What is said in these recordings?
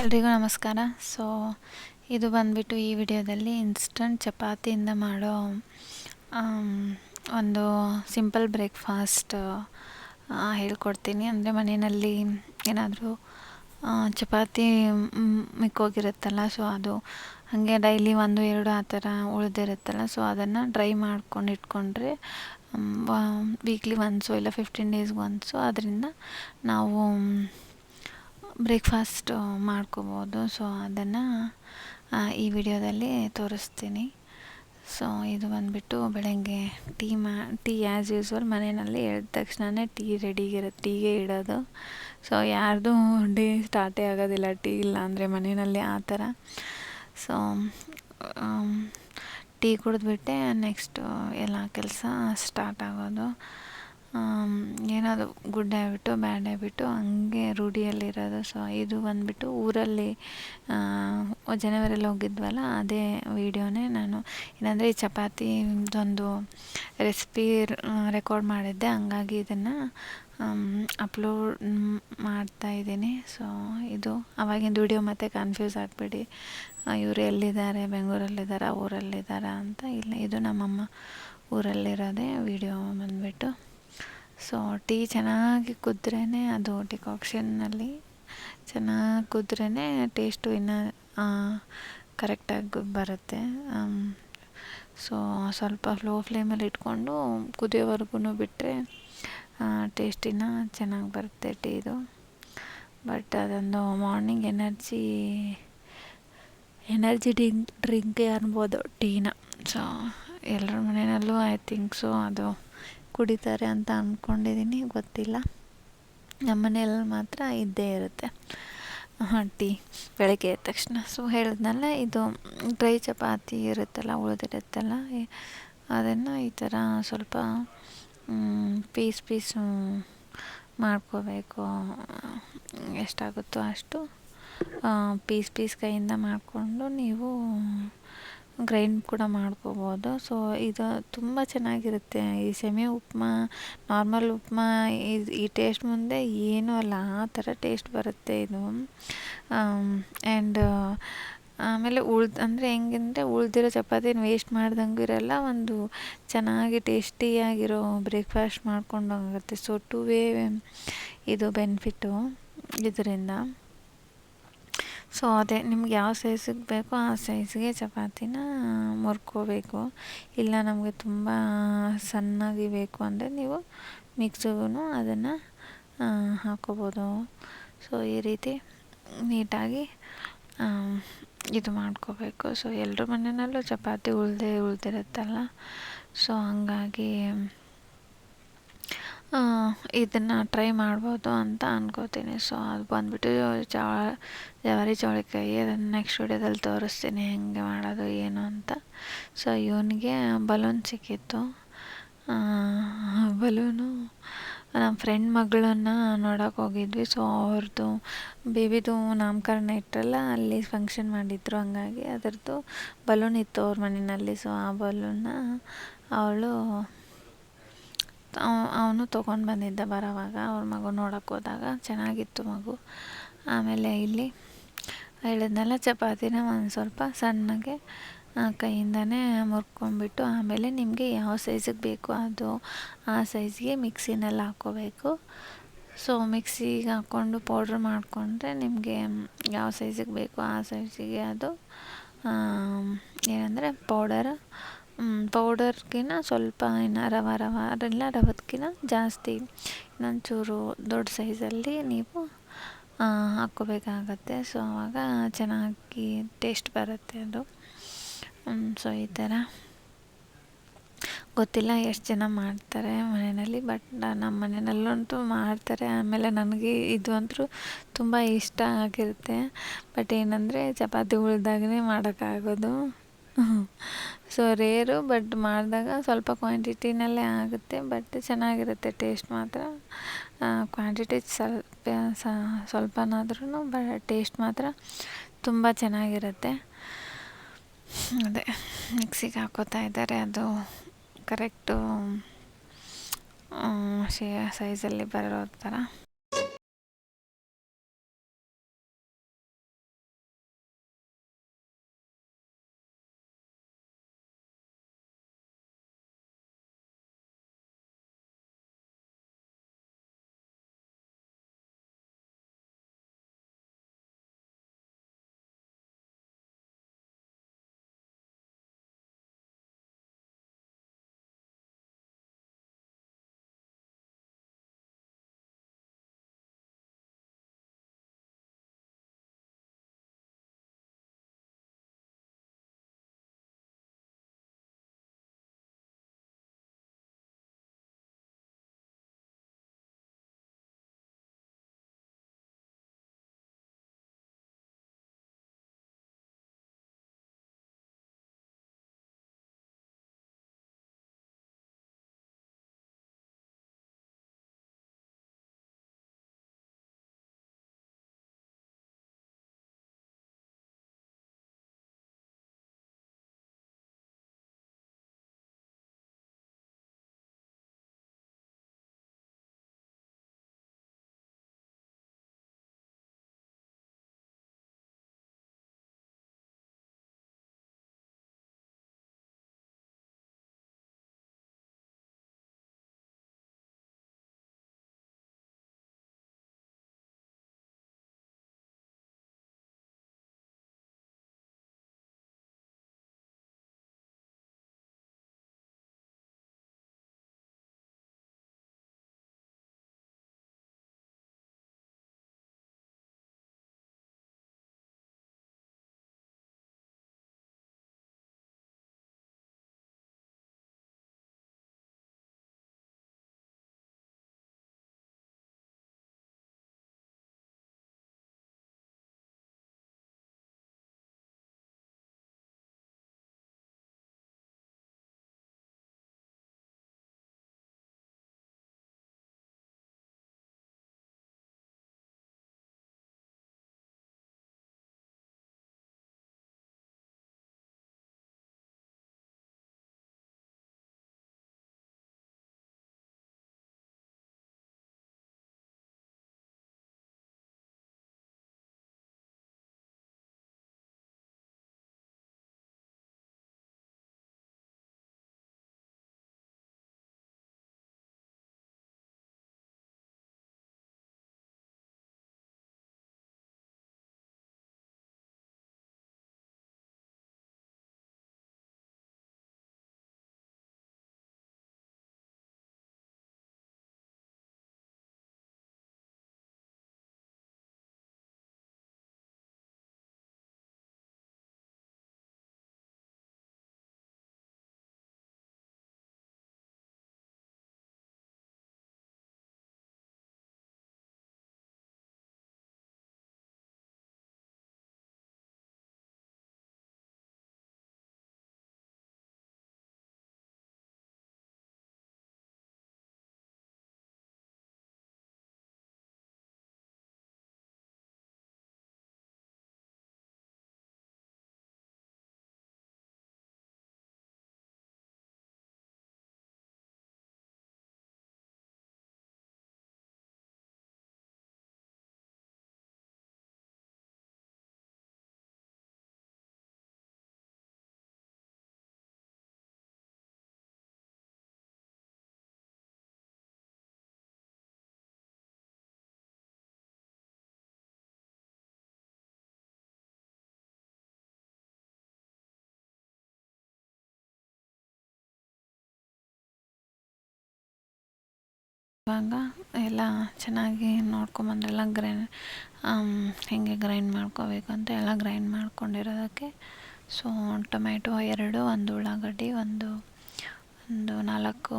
ಎಲ್ರಿಗೂ ನಮಸ್ಕಾರ. ಸೊ ಇದು ಬಂದುಬಿಟ್ಟು ಈ ವಿಡಿಯೋದಲ್ಲಿ ಇನ್ಸ್ಟಂಟ್ ಚಪಾತಿಯಿಂದ ಮಾಡೋ ಒಂದು ಸಿಂಪಲ್ ಬ್ರೇಕ್ಫಾಸ್ಟ್ ಹೇಳ್ಕೊಡ್ತೀನಿ. ಅಂದರೆ ಮನೆಯಲ್ಲಿ ಏನಾದರೂ ಚಪಾತಿ ಮಿಕ್ಕೋಗಿರುತ್ತಲ್ಲ ಸೊ ಅದು ಹಾಗೆ ಡೈಲಿ ಒಂದು, ಎರಡು ಆ ಥರ ಉಳಿದಿರುತ್ತಲ್ಲ ಸೊ ಅದನ್ನು ಡ್ರೈ ಮಾಡ್ಕೊಂಡು ಇಟ್ಕೊಂಡ್ರೆ ವೀಕ್ಲಿ ಒನ್ಸು ಇಲ್ಲ ಫಿಫ್ಟೀನ್ ಡೇಸ್ಗೆ ಒನ್ಸು ಅದರಿಂದ ನಾವು ಬ್ರೇಕ್ಫಾಸ್ಟ್ ಮಾಡ್ಕೋಬೋದು. ಸೊ, ಅದನ್ನು ಈ ವಿಡಿಯೋದಲ್ಲಿ ತೋರಿಸ್ತೀನಿ. ಸೊ, ಇದು ಬಂದುಬಿಟ್ಟು ಬೆಳಗ್ಗೆ ಟೀ ಮಾ, ಟೀ ಆ್ಯಸ್ ಯೂಸ್ವಲ್ ಮನೆಯಲ್ಲಿ ಎದ್ದ ತಕ್ಷಣವೇ ಟೀ ರೆಡಿಗಿರುತ್ತೆ ಟೀಗೆ ಇಡೋದು. ಸೊ, ಯಾರ್ದು ಡೇ ಸ್ಟಾರ್ಟೇ ಆಗೋದಿಲ್ಲ, ಟೀ ಇಲ್ಲ ಅಂದರೆ ಮನೆಯಲ್ಲಿ ಆ ಥರ. ಸೊ ಟೀ ಕುಡಿದ್ಬಿಟ್ಟೆ, ನೆಕ್ಸ್ಟು ಎಲ್ಲ ಕೆಲಸ ಸ್ಟಾರ್ಟ್ ಆಗೋದು. ಏನದು ಗುಡ್ ಹ್ಯಾಬಿಟು ಬ್ಯಾಡ್ ಹ್ಯಾಬಿಟು ಹಂಗೆ ರೂಢಿಯಲ್ಲಿರೋದು. ಸೊ ಇದು ಬಂದುಬಿಟ್ಟು ಊರಲ್ಲಿ ಜನವರಿಯಲ್ಲಿ ಹೋಗಿದ್ವಲ್ಲ, ಅದೇ ವೀಡಿಯೋನೇ ನಾನು. ಏನಂದರೆ ಈ ಚಪಾತಿದೊಂದು ರೆಸಿಪಿ ರೆಕಾರ್ಡ್ ಮಾಡಿದ್ದೆ. ಹಂಗಾಗಿ ಇದನ್ನು ಅಪ್ಲೋಡ್ ಮಾಡ್ತಾ ಇದ್ದೀನಿ. ಸೊ ಇದು ಅವಾಗಿನ ವಿಡಿಯೋ ಮತ್ತೆ ಕನ್ಫ್ಯೂಸ್ ಆಗಬೇಡಿ. ಇವರು ಎಲ್ಲಿದ್ದಾರೆ, ಬೆಂಗಳೂರಲ್ಲಿದ್ದಾರಾ, ಊರಲ್ಲಿದ್ದಾರಾ ಅಂತ. ಇಲ್ಲ, ಇದು ನಮ್ಮಮ್ಮ ಊರಲ್ಲಿರೋದೇ ವಿಡಿಯೋ ಬಂದುಬಿಟ್ಟು. ಸೊ, ಟೀ ಚೆನ್ನಾಗಿ ಕುದ್ರೇ ಅದು ಡಿಕಾಕ್ಷನ್ನಲ್ಲಿ. ಚೆನ್ನಾಗಿ ಕುದ್ರೇ ಟೇಸ್ಟು ಇನ್ನೂ ಕರೆಕ್ಟಾಗಿ ಬರುತ್ತೆ. ಸೊ, ಸ್ವಲ್ಪ ಲೋ ಫ್ಲೇಮಲ್ಲಿ ಇಟ್ಕೊಂಡು ಕುದಿಯೋವರೆಗೂ ಬಿಟ್ಟರೆ ಟೇಸ್ಟಿನ ಚೆನ್ನಾಗಿ ಬರುತ್ತೆ ಟೀದು. ಬಟ್ ಅದೊಂದು ಮಾರ್ನಿಂಗ್ ಎನರ್ಜಿ ಎನರ್ಜಿ ಡ್ರಿಂಕ್, ಡ್ರಿಂಕೇ ಅನ್ಬೋದು ಟೀನ. ಸೊ ಎಲ್ಲರ ಮನೆಯಲ್ಲೂ ಐ ಥಿಂಕ್ ಸೊ ಅದು ಕುಡಿತಾರೆ ಅಂತ ಅಂದ್ಕೊಂಡಿದ್ದೀನಿ ಗೊತ್ತಿಲ್ಲ. ನಮ್ಮ ಮನೆಯಲ್ಲಿ ಮಾತ್ರ ಇದ್ದೇ ಇರುತ್ತೆ. ಟೀ ಬೆಳಗ್ಗೆ ಎದ್ದ ತಕ್ಷಣ. ಸೊ ಹೇಳಿದ್ನಲ್ಲ, ಇದು ಡ್ರೈ ಚಪಾತಿ ಇರುತ್ತಲ್ಲ, ಉಳಿದಿರುತ್ತಲ್ಲ ಅದನ್ನು ಈ ಥರ ಸ್ವಲ್ಪ ಪೀಸ್ ಪೀಸ್ ಮಾಡ್ಕೋಬೇಕು. ಎಷ್ಟಾಗುತ್ತೋ ಅಷ್ಟು ಪೀಸ್ ಪೀಸ್ ಕೈಯಿಂದ ಮಾಡಿಕೊಂಡು ನೀವು ಗ್ರೈಂಡ್ ಕೂಡ ಮಾಡ್ಕೋಬೋದು. ಸೊ ಇದು ತುಂಬ ಚೆನ್ನಾಗಿರುತ್ತೆ. ಈ ಸೆಮಿ ಉಪ್ಮಾ, ನಾರ್ಮಲ್ ಉಪ್ಮಾ ಇದು ಈ ಟೇಸ್ಟ್ ಮುಂದೆ ಏನೂ ಅಲ್ಲ. ಆ ಥರ ಟೇಸ್ಟ್ ಬರುತ್ತೆ ಇದು. ಆ್ಯಂಡ್ ಆಮೇಲೆ ಉಳ್ದ, ಅಂದರೆ ಹೆಂಗಂದ್ರೆ ಉಳಿದಿರೋ ಚಪಾತಿನ ವೇಸ್ಟ್ ಮಾಡ್ದಂಗೂ ಇರೋಲ್ಲ. ಒಂದು ಚೆನ್ನಾಗಿ ಟೇಸ್ಟಿಯಾಗಿರೋ ಬ್ರೇಕ್ಫಾಸ್ಟ್ ಮಾಡ್ಕೊಂಡಂಗಾಗುತ್ತೆ ಸೊ ಟು ವೇ ಇದು ಬೆನಿಫಿಟ್ಟು ಇದರಿಂದ. ಸೊ ಅದೇ, ನಿಮ್ಗೆ ಯಾವ ಸೈಜಿಗೆ ಬೇಕೋ ಆ ಸೈಜ್ಗೆ ಚಪಾತಿನ ಮುರ್ಕೋಬೇಕು. ಇಲ್ಲ ನಮಗೆ ತುಂಬ ಸಣ್ಣಗೆ ಬೇಕು ಅಂದರೆ ನೀವು ಮಿಕ್ಸಿಗೂ ಅದನ್ನು ಹಾಕ್ಕೋಬೋದು ಸೊ ಈ ರೀತಿ ನೀಟಾಗಿ ಇದು ಮಾಡ್ಕೋಬೇಕು. ಸೊ ಎಲ್ಲರ ಮನೆಯಲ್ಲೂ ಚಪಾತಿ ಉಳ್ದೇ ಉಳಿದಿರುತ್ತಲ್ಲ. ಸೊ ಹಂಗಾಗಿ ಇದನ್ನು ಟ್ರೈ ಮಾಡ್ಬೋದು ಅಂತ ಅನ್ಕೋತೀನಿ. ಸೊ ಅದು ಬಂದುಬಿಟ್ಟು ಜವ ಜವಾರಿ ಚೌಳಿಕಾಯಿ ಅದನ್ನು ನೆಕ್ಸ್ಟ್ ವಿಡಿಯೋದಲ್ಲಿ ತೋರಿಸ್ತೀನಿ ಹೇಗೆ ಮಾಡೋದು ಏನು ಅಂತ. ಸೊ ಇವನಿಗೆ ಬಲೂನ್ ಸಿಕ್ಕಿತ್ತು. ಬಲೂನು ನಮ್ಮ ಫ್ರೆಂಡ್ ಮಗಳನ್ನ ನೋಡೋಕೆ ಹೋಗಿದ್ವಿ. ಸೊ ಅವ್ರದ್ದು ಬೇಬಿದು ನಾಮಕರಣ ಇಟ್ಟರಲ್ಲ ಅಲ್ಲಿ ಫಂಕ್ಷನ್ ಮಾಡಿದ್ರು ಹಂಗಾಗಿ. ಅದರದ್ದು ಬಲೂನ್ ಇತ್ತು ಅವ್ರ ಮನೆಯಲ್ಲಿ. ಸೊ ಆ ಬಲೂನ್ನ ಅವಳು ಅವನು ತೊಗೊಂಡು ಬಂದಿದ್ದ ಬರೋವಾಗ, ಅವ್ರ ಮಗು ನೋಡೋಕೆ ಹೋದಾಗ, ಚೆನ್ನಾಗಿತ್ತು ಮಗು. ಆಮೇಲೆ ಇಲ್ಲಿ ಹೇಳಿದ್ನಲ್ಲ, ಚಪಾತಿನ ಒಂದು ಸ್ವಲ್ಪ ಸಣ್ಣಗೆ ಕೈಯಿಂದನೇ ಮುರ್ಕೊಂಡ್ಬಿಟ್ಟು, ಆಮೇಲೆ ನಿಮಗೆ ಯಾವ ಸೈಜಿಗೆ ಬೇಕು ಅದು, ಆ ಸೈಜ್ಗೆ ಮಿಕ್ಸಿನಲ್ಲಿ ಹಾಕ್ಕೋಬೇಕು ಸೊ, ಮಿಕ್ಸಿಗೆ ಹಾಕ್ಕೊಂಡು ಪೌಡ್ರ್ ಮಾಡಿಕೊಂಡ್ರೆ ನಿಮಗೆ ಯಾವ ಸೈಜಿಗೆ ಬೇಕು ಆ ಸೈಜಿಗೆ ಅದು ಏನಂದರೆ ಪೌಡರ್ ಪೌಡರ್ಗಿನ ಸ್ವಲ್ಪ ಇನ್ನು ರವೆ, ರವ, ಅದೆಲ್ಲ ರವದಕ್ಕಿನ ಜಾಸ್ತಿ. ಇನ್ನೊಂಚೂರು ದೊಡ್ಡ ಸೈಜಲ್ಲಿ ನೀವು ಹಾಕ್ಕೋಬೇಕಾಗತ್ತೆ. ಸೊ ಆವಾಗ ಚೆನ್ನಾಗಿ ಟೇಸ್ಟ್ ಬರುತ್ತೆ ಅದು. ಸೊ ಈ ಥರ ಗೊತ್ತಿಲ್ಲ ಎಷ್ಟು ಜನ ಮಾಡ್ತಾರೆ ಮನೆಯಲ್ಲಿ ಬಟ್ ನಮ್ಮ ಮನೆಯಲ್ಲಂತೂ ಮಾಡ್ತಾರೆ. ಆಮೇಲೆ ನನಗೆ ಇದು ಅಂತೂ ತುಂಬ ಇಷ್ಟ ಆಗಿರುತ್ತೆ. ಬಟ್ ಏನಂದರೆ, ಚಪಾತಿ ಉಳಿದಾಗನೇ ಮಾಡೋಕ್ಕಾಗೋದು. ಸೊ ರೇರು ಬಟ್ ಮಾಡಿದಾಗ ಸ್ವಲ್ಪ ಕ್ವಾಂಟಿಟಿನಲ್ಲೇ ಆಗುತ್ತೆ ಬಟ್ ಚೆನ್ನಾಗಿರುತ್ತೆ ಟೇಸ್ಟ್ ಮಾತ್ರ. ಕ್ವಾಂಟಿಟಿ ಸ್ವಲ್ಪ ಸ್ವಲ್ಪನಾದ್ರೂ ಬ ಟೇಸ್ಟ್ ಮಾತ್ರ ತುಂಬ ಚೆನ್ನಾಗಿರುತ್ತೆ. ಅದೇ ಮಿಕ್ಸಿಗೆ ಹಾಕೋತಾ ಇದ್ದಾರೆ, ಅದು ಕರೆಕ್ಟು ಶೇ ಸೈಜಲ್ಲಿ ಬರೋ ಥರ ಇವಾಗ ಎಲ್ಲ ಚೆನ್ನಾಗಿ ನೋಡ್ಕೊಂಬಂದ್ರೆಲ್ಲ ಗ್ರೈಂಡ್ ಹೇಗೆ ಗ್ರೈಂಡ್ ಮಾಡ್ಕೋಬೇಕು ಅಂತ ಎಲ್ಲ ಗ್ರೈಂಡ್ ಮಾಡ್ಕೊಂಡಿರೋದಕ್ಕೆ. ಸೊ, ಟೊಮ್ಯಾಟೊ ಎರಡು, ಒಂದು ಉಳ್ಳಾಗಡ್ಡಿ, ಒಂದು ಒಂದು ನಾಲ್ಕು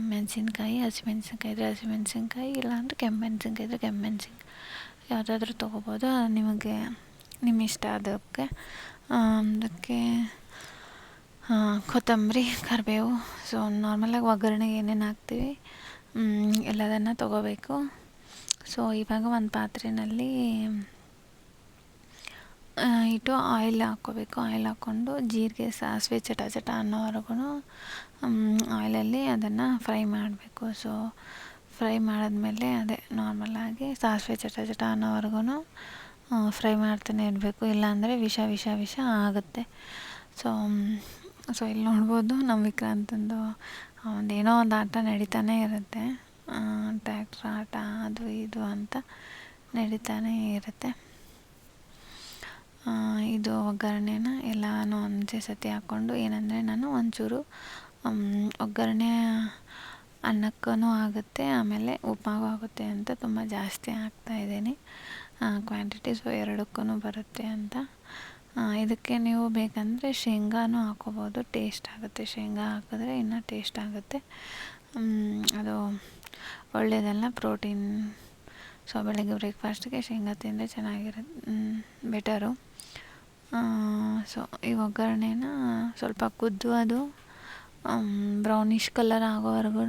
ಮೆಣಸಿನ್ಕಾಯಿ ಹಸಿಮೆಣ್ಸಿನ್ಕಾಯಿ ಇದ್ದರೆ ಹಸಿಮೆಣ್ಸಿನ್ಕಾಯಿ ಇಲ್ಲಾಂದರೆ ಕೆಂಪು ಮೆಣಸಿನ್ಕಾಯಿ ಇದ್ದರೆ ಕೆಂಪು ಮೆಣಸಿನ್ಕಾಯಿ. ಯಾವುದಾದ್ರೂ ತೊಗೋಬೋದು, ನಿಮಗೆ, ನಿಮ್ಮ ಇಷ್ಟ ಅದಕ್ಕೆ ಅದಕ್ಕೆ ಕೊತ್ತಂಬರಿ, ಕರಿಬೇವು. ಸೊ, ನಾರ್ಮಲಾಗಿ ಒಗ್ಗರಣೆಗೆ ಏನೇನು ಹಾಕ್ತೀವಿ? ಎಲ್ಲದನ್ನು ತಗೋಬೇಕು. ಸೊ ಇವಾಗ ಒಂದು ಪಾತ್ರೆಯಲ್ಲಿ ಇಟ್ಟು ಆಯಿಲ್ ಹಾಕ್ಕೋಬೇಕು. ಆಯಿಲ್ ಹಾಕ್ಕೊಂಡು ಜೀರಿಗೆ, ಸಾಸಿವೆ ಚಟ ಚಟ ಅನ್ನೋವರೆಗೂ ಆಯಿಲಲ್ಲಿ ಅದನ್ನು ಫ್ರೈ ಮಾಡಬೇಕು. ಸೊ ಫ್ರೈ ಮಾಡಿದ್ಮೇಲೆ ಅದೇ ನಾರ್ಮಲಾಗಿ ಸಾಸಿವೆ ಚಟ ಚಟ ಅನ್ನೋವರೆಗೂ ಫ್ರೈ ಮಾಡ್ತಾನೆ ಇರಬೇಕು. ಇಲ್ಲಾಂದರೆ ವಿಷ ವಿಷ ವಿಷ ಆಗುತ್ತೆ. ಸೊ ಸೊ ಇಲ್ಲಿ ನೋಡ್ಬೋದು ನಮ್ಮ ವಿಕ್ರಾಂತಂದು ಒಂದೇನೋ ಒಂದು ಆಟ ನಡೀತಾನೆ ಇರುತ್ತೆ. ಟ್ರ್ಯಾಕ್ಟ್ರ್ ಆಟ, ಅದು ಇದು ಅಂತ ನಡೀತಾನೇ ಇರುತ್ತೆ. ಇದು ಒಗ್ಗರಣೆನ ಎಲ್ಲನೂ ಒಂದೇ ಸತಿ ಹಾಕ್ಕೊಂಡು ಏನಂದರೆ ನಾನು ಒಂಚೂರು ಒಗ್ಗರಣೆ ಅನ್ನಕ್ಕೂ ಆಗುತ್ತೆ, ಆಮೇಲೆ ಉಪ್ಪಾಗೂ ಆಗುತ್ತೆ ಅಂತ ತುಂಬ ಜಾಸ್ತಿ ಹಾಕ್ತಾಯಿದ್ದೀನಿ ಕ್ವಾಂಟಿಟಿ ಸೊ ಎರಡಕ್ಕೂ ಬರುತ್ತೆ ಅಂತ. ಇದಕ್ಕೆ ನೀವು ಬೇಕಂದರೆ ಶೇಂಗಾನೂ ಹಾಕ್ಕೋಬೋದು ಟೇಸ್ಟ್ ಆಗುತ್ತೆ. ಶೇಂಗಾ ಹಾಕಿದ್ರೆ ಇನ್ನೂ ಟೇಸ್ಟ್ ಆಗುತ್ತೆ. ಅದು ಒಳ್ಳೆಯದಲ್ಲ ಪ್ರೋಟೀನ್ ಸೊ ಬೆಳಗ್ಗೆ ಬ್ರೇಕ್ಫಾಸ್ಟ್ಗೆ ಶೇಂಗಾ ತಿಂದರೆ ಚೆನ್ನಾಗಿರುತ್ತೆ. ಬೆಟರು ಸೊ ಈ ಒಗ್ಗರಣೆನ ಸ್ವಲ್ಪ ಕುದ್ದು ಅದು ಬ್ರೌನಿಷ್ ಕಲರ್ ಆಗೋವರೆಗೂ.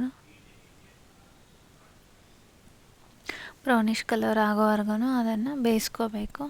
ಬ್ರೌನಿಷ್ ಕಲರ್ ಆಗೋವರೆಗೂ ಅದನ್ನು ಬೇಯಿಸ್ಕೋಬೇಕು.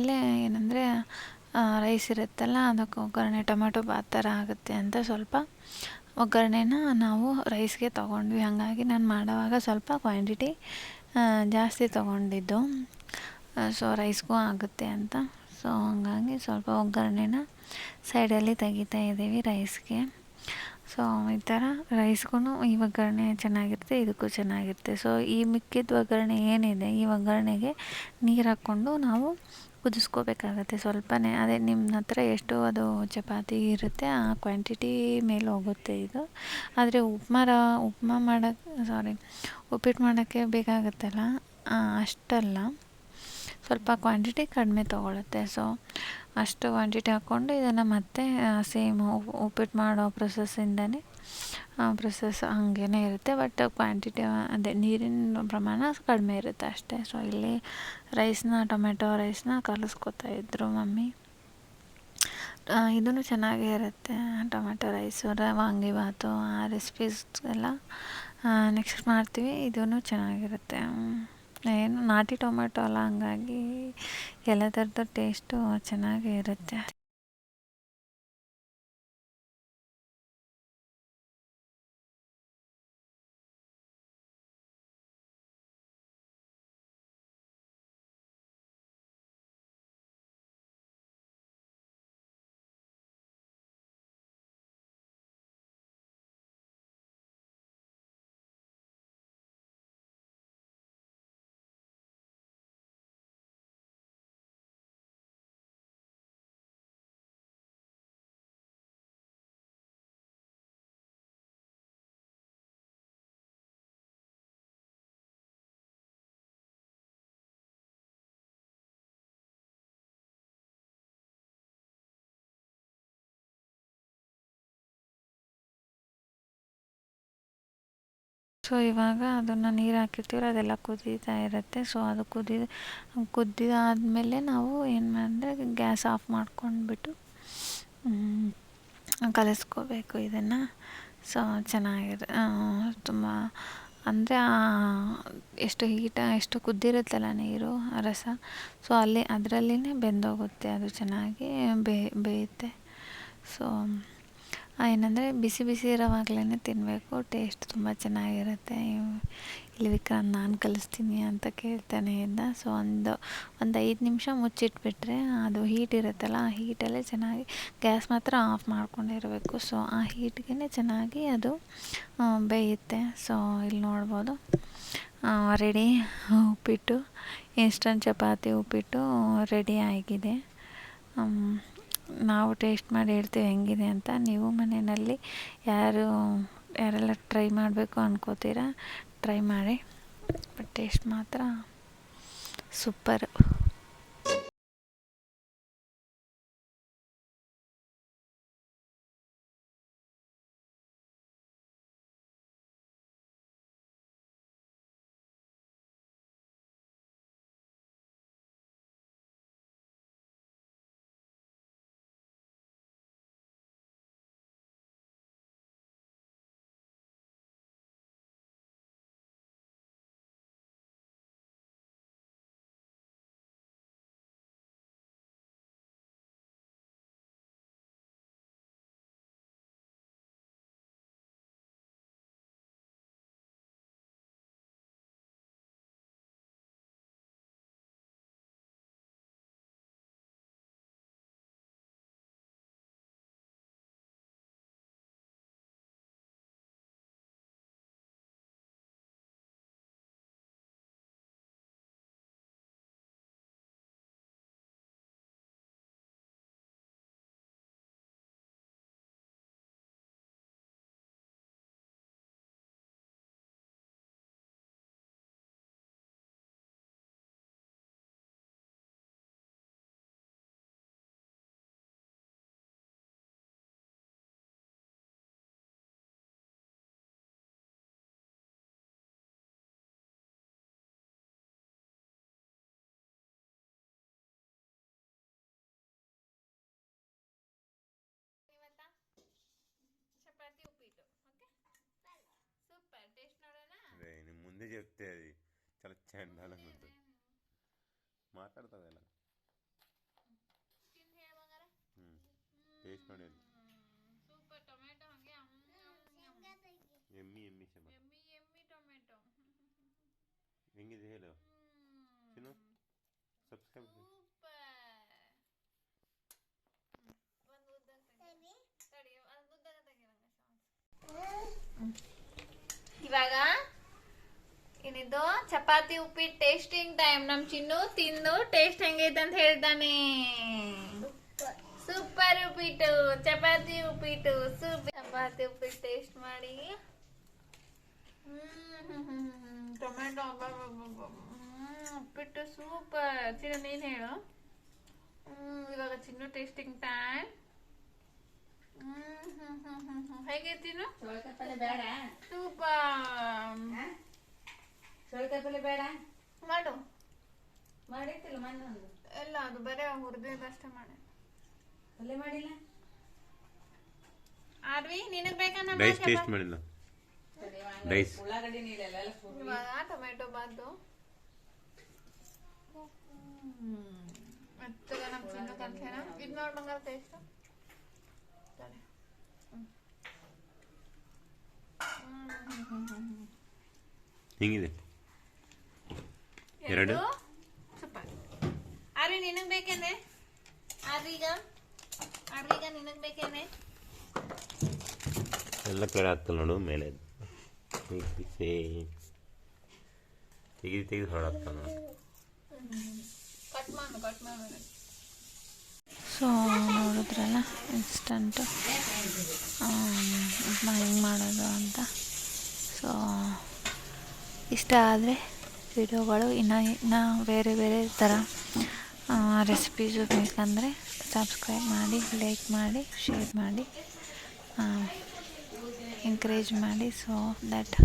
ಅಲ್ಲೇ ಏನಂದರೆ ರೈಸ್ ಇರುತ್ತಲ್ಲ, ಅದಕ್ಕೆ ಒಗ್ಗರಣೆ, ಟೊಮೆಟೊ ಬಾತ್ ಥರ ಆಗುತ್ತೆ ಅಂತ ಸ್ವಲ್ಪ ಒಗ್ಗರಣೆನ ನಾವು ರೈಸ್ಗೆ ತೊಗೊಂಡ್ವಿ. ಹಾಗಾಗಿ ನಾನು ಮಾಡೋವಾಗ ಸ್ವಲ್ಪ ಕ್ವಾಂಟಿಟಿ ಜಾಸ್ತಿ ತೊಗೊಂಡಿದ್ದು. ಸೊ ರೈಸ್ಗೂ ಆಗುತ್ತೆ ಅಂತ. ಸೊ ಹಾಗಾಗಿ ಸ್ವಲ್ಪ ಒಗ್ಗರಣೆನ ಸೈಡಲ್ಲಿ ತೆಗಿತಾ ಇದ್ದೀವಿ ರೈಸ್ಗೆ ಸೊ ಈ ಥರ ರೈಸ್ಗೂ ಈ ಒಗ್ಗರಣೆ ಚೆನ್ನಾಗಿರುತ್ತೆ, ಇದಕ್ಕೂ ಚೆನ್ನಾಗಿರುತ್ತೆ. ಸೊ ಈ ಮಿಕ್ಕಿದ ಒಗ್ಗರಣೆ ಏನಿದೆ, ಈ ಒಗ್ಗರಣೆಗೆ ನೀರು ಹಾಕ್ಕೊಂಡು ನಾವು ಕುದಿಸ್ಕೋಬೇಕಾಗತ್ತೆ ಸ್ವಲ್ಪನೇ. ಅದೇ ನಿಮ್ಮ ಹತ್ರ ಎಷ್ಟು ಅದು ಚಪಾತಿ ಇರುತ್ತೆ, ಆ ಕ್ವಾಂಟಿಟಿ ಮೇಲೆ ಹೋಗುತ್ತೆ ಇದು. ಆದರೆ ಉಪ್ಮಾ ರಾ, ಉಪ್ಮಾ ಮಾಡೋಕ್ಕೆ ಸಾರಿ ಉಪ್ಪಿಟ್ಟು ಮಾಡೋಕ್ಕೆ ಬೇಕಾಗುತ್ತಲ್ಲ? ಅಷ್ಟಲ್ಲ. ಸ್ವಲ್ಪ ಕ್ವಾಂಟಿಟಿ ಕಡಿಮೆ ತೊಗೊಳುತ್ತೆ. ಸೊ ಅಷ್ಟು ಕ್ವಾಂಟಿಟಿ ಹಾಕ್ಕೊಂಡು ಇದನ್ನು ಮತ್ತೆ ಸೇಮ್ ಉಪ್ಪಿಟ್ಟು ಮಾಡೋ ಪ್ರೊಸೆಸ್ಸಿಂದನೇ ಪ್ರೊಸೆಸ್ ಹಾಗೇ ಇರುತ್ತೆ ಬಟ್ ಕ್ವಾಂಟಿಟಿ ಅದೇ ನೀರಿನ ಪ್ರಮಾಣ ಕಡಿಮೆ ಇರುತ್ತೆ ಅಷ್ಟೇ. ಸೊ ಇಲ್ಲಿ ರೈಸ್ನ ಟೊಮೆಟೊ ರೈಸ್ನ ಕಲಿಸ್ಕೊತಾ ಇದ್ದರು ಮಮ್ಮಿ. ಇದೂ ಚೆನ್ನಾಗೇ ಇರುತ್ತೆ ಟೊಮೆಟೊ ರೈಸು ವಾಂಗಿಬಾತು ಆ ರೆಸಿಪೀಸ್ ಎಲ್ಲ. ನೆಕ್ಸ್ಟ್ ಮಾಡ್ತೀವಿ ಇದೂ ಚೆನ್ನಾಗಿರುತ್ತೆ. ಏನು, ನಾಟಿ ಟೊಮೆಟೊ ಅಲ್ಲ, ಹಂಗಾಗಿ ಎಲ್ಲ ಥರದ ಟೇಸ್ಟು ಚೆನ್ನಾಗೇ ಇರುತ್ತೆ. ಸೊ ಇವಾಗ ಅದನ್ನು ನೀರು ಹಾಕಿರ್ತೀವಲ್ಲ, ಅದೆಲ್ಲ ಕುದೀತಾ ಇರುತ್ತೆ. ಸೊ ಅದು ಕುದಿ, ಕುದ್ದಿದಾದ್ಮೇಲೆ ನಾವು ಏನು ಮಾಡಿದ್ರೆ ಗ್ಯಾಸ್ ಆಫ್ ಮಾಡ್ಕೊಂಡ್ಬಿಟ್ಟು ಕಲಿಸ್ಕೋಬೇಕು ಇದನ್ನು. ಸೊ ಚೆನ್ನಾಗಿದೆ. ತುಂಬ, ಅಂದರೆ ಎಷ್ಟು ಹೀಟ, ಎಷ್ಟು ಕುದ್ದಿರುತ್ತಲ್ಲ ನೀರು, ರಸ. ಸೊ ಅಲ್ಲಿ, ಅದರಲ್ಲಿನೇ ಬೆಂದೋಗುತ್ತೆ, ಅದು ಚೆನ್ನಾಗಿ ಬೇಯುತ್ತೆ. ಸೊ ಏನಂದರೆ ಬಿಸಿ ಬಿಸಿ ಇರೋವಾಗ್ಲೇ ತಿನ್ನಬೇಕು ಟೇಸ್ಟ್ ತುಂಬ ಚೆನ್ನಾಗಿರುತ್ತೆ. ಇಲ್ಲಿ ವಿಕ್ರಾಂತ್ ನಾನು ಕಲಿಸ್ತೀನಿ ಅಂತ ಕೇಳ್ತಾನೆ ಇದ್ದ. ಸೊ ಒಂದು ಒಂದು ಐದು ನಿಮಿಷ ಮುಚ್ಚಿಟ್ಬಿಟ್ರೆ ಅದು ಹೀಟ್ ಇರುತ್ತಲ್ಲ, ಆ ಹೀಟಲ್ಲೇ ಚೆನ್ನಾಗಿ ಗ್ಯಾಸ್ ಮಾತ್ರ ಆಫ್ ಮಾಡ್ಕೊಂಡಿರಬೇಕು. ಸೊ ಆ ಹೀಟ್ಗೆ ಚೆನ್ನಾಗಿ ಅದು ಬೇಯುತ್ತೆ. ಸೊ ಇಲ್ಲಿ ನೋಡ್ಬೋದು. ರೆಡಿ ಉಪ್ಪಿಟ್ಟು ಇನ್ಸ್ಟಂಟ್ ಚಪಾತಿ ಉಪ್ಪಿಟ್ಟು ರೆಡಿ ಆಗಿದೆ. ನಾವು ಟೇಸ್ಟ್ ಮಾಡಿ ಹೇಳ್ತೀವಿ ಹೆಂಗಿದೆ ಅಂತ. ನೀವು ಮನೆಯಲ್ಲಿ ಯಾರು, ಯಾರೆಲ್ಲ ಟ್ರೈ ಮಾಡಬೇಕು ಅನ್ಕೋತೀರಾ, ಟ್ರೈ ಮಾಡಿ. ಬಟ್ ಟೇಸ್ಟ್ ಮಾತ್ರ ಸೂಪರು. అన్నీ చెప్తే అది చాలా చండాలంగా ఉంటుంది మాట్లాడుతుంది ఇలా టేస్ట్ ನೋಡಿ ಸೂಪರ್ ಟೊಮೆಟೊ ಹಂಗೆ ಎಮ್ಮಿ ಎಮ್ಮಿ ಶಮ ಎಮ್ಮಿ ಎಮ್ಮಿ ಟೊಮೆಟೊ ಹೆಂಗಿದೆ ಹೇಳು ತಿನ್ನು ಸಬ್ಸ್ಕ್ರೈಬ್ ಸೂಪರ್ ಇವಾಗ ಏನಿದು? ಚಪಾತಿ ಉಪ್ಪಿಟ್ಟು ಟೇಸ್ಟಿಂಗ್ ಟೈಮ್ ನಮ್ ಚಿನ್ನು ತಿಂದು ಟೇಸ್ಟ್ ಹೆಂಗೈತೆ ಅಂತ ಹೇಳ್ತಾನೆ ಸೂಪರ್ ಉಪ್ಪಿಟ್ಟು ಚಪಾತಿ ಉಪ್ಪಿಟ್ಟು ಸೂಪರ್ ಚಪಾತಿ ಉಪ್ಪಿಟ್ಟು ಟೇಸ್ಟ್ ಮಾಡಿ. ಟೊಮೆಟೊ ಉಪ್ಪಿಟ್ಟು ಸೂಪರ್ ಚಿನ್ನ ನೀನ್ ಹೇಳು. ಇವಾಗ ಚಿನ್ನು ಟೇಸ್ಟಿಂಗ್ ಟೈಮ್ ಪಲ್ಯ ಬೇಡ. ಸೂಪರ್ ಚೋಳಕಾಯಿ ಪಲ್ಯ ಬೇಡ? ಮಾಡು. ಮಾಡಿರ್ತಿಲ್ಲ ಮೊನ್ನೆ ಒಂದು? ಎಲ್ಲ ಅದು ಬರೇ ಹುರಿದಷ್ಟೇ ಮಾಡಿ. ಪಲ್ಯ ಮಾಡಿಲ್ಲ? ಆರ್ವಿ ನಿನಗೆ ಬೇಕನ್ನ ರೈಸ್ ಟೇಸ್ಟ್ ಮಾಡಿಲ್ಲ ರೈಸ್ ಉಳ್ಳಾಗಡ್ಡಿ ನೀರೆಲ್ಲ ಟೊಮೆಟೊ ಬಾತು ಮತ್ತೆ ನಮ್ಮ ಚಿನ್ನು ಕಲ್ಸೇನ ಇದು ನೋಡ್ ಬಂಗಾರ ಟೇಸ್ಟ್ ಹೆಂಗಿದೆ? ಎರಡು? ಆರ್ವಿ ನಿನಗ್ ಬೇಕೇನೆ? ಅರಿಗ ಅರಿಗ ನಿನಗ್ ಬೇಕೇನೆ? ಎಲ್ಲ ಕಡೆ ಆಗ್ತಲ್ಲ ನೋಡು ಮೇಲೆ. ಸೇ ತೆಗೆದು ತೆಗೆದು ಹೊರಡ್ತಾನ ನೋಡು. ಕಟ್ ಮಾಡು ಕಟ್ ಮಾಡು. ಸೊ ನೋಡಿದ್ರಲ್ಲ ಇನ್ಸ್ಟಂಟು ಹಿಂಗೆ ಮಾಡೋದು ಅಂತ. ಸೊ ಇಷ್ಟ ಆದರೆ ವಿಡಿಯೋಗಳು ಇನ್ನು ಇನ್ನು ಬೇರೆ ಬೇರೆ ಥರ ರೆಸಿಪೀಸು ಬೇಕಂದರೆ ಸಬ್ಸ್ಕ್ರೈಬ್ ಮಾಡಿ ಲೈಕ್ ಮಾಡಿ ಶೇರ್ ಮಾಡಿ ಎಂಕರೇಜ್ ಮಾಡಿ. ಸೊ ದ್ಯಾಟ್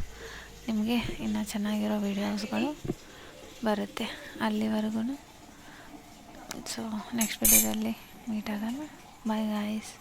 ನಿಮಗೆ ಇನ್ನು ಚೆನ್ನಾಗಿರೋ ವಿಡಿಯೋಸ್ಗಳು ಬರುತ್ತೆ ಅಲ್ಲಿವರೆಗೂ ಸೊ ನೆಕ್ಸ್ಟ್ ವಿಡಿಯೋದಲ್ಲಿ ಮೀಟ್ ಆಗೋಣ. Bye guys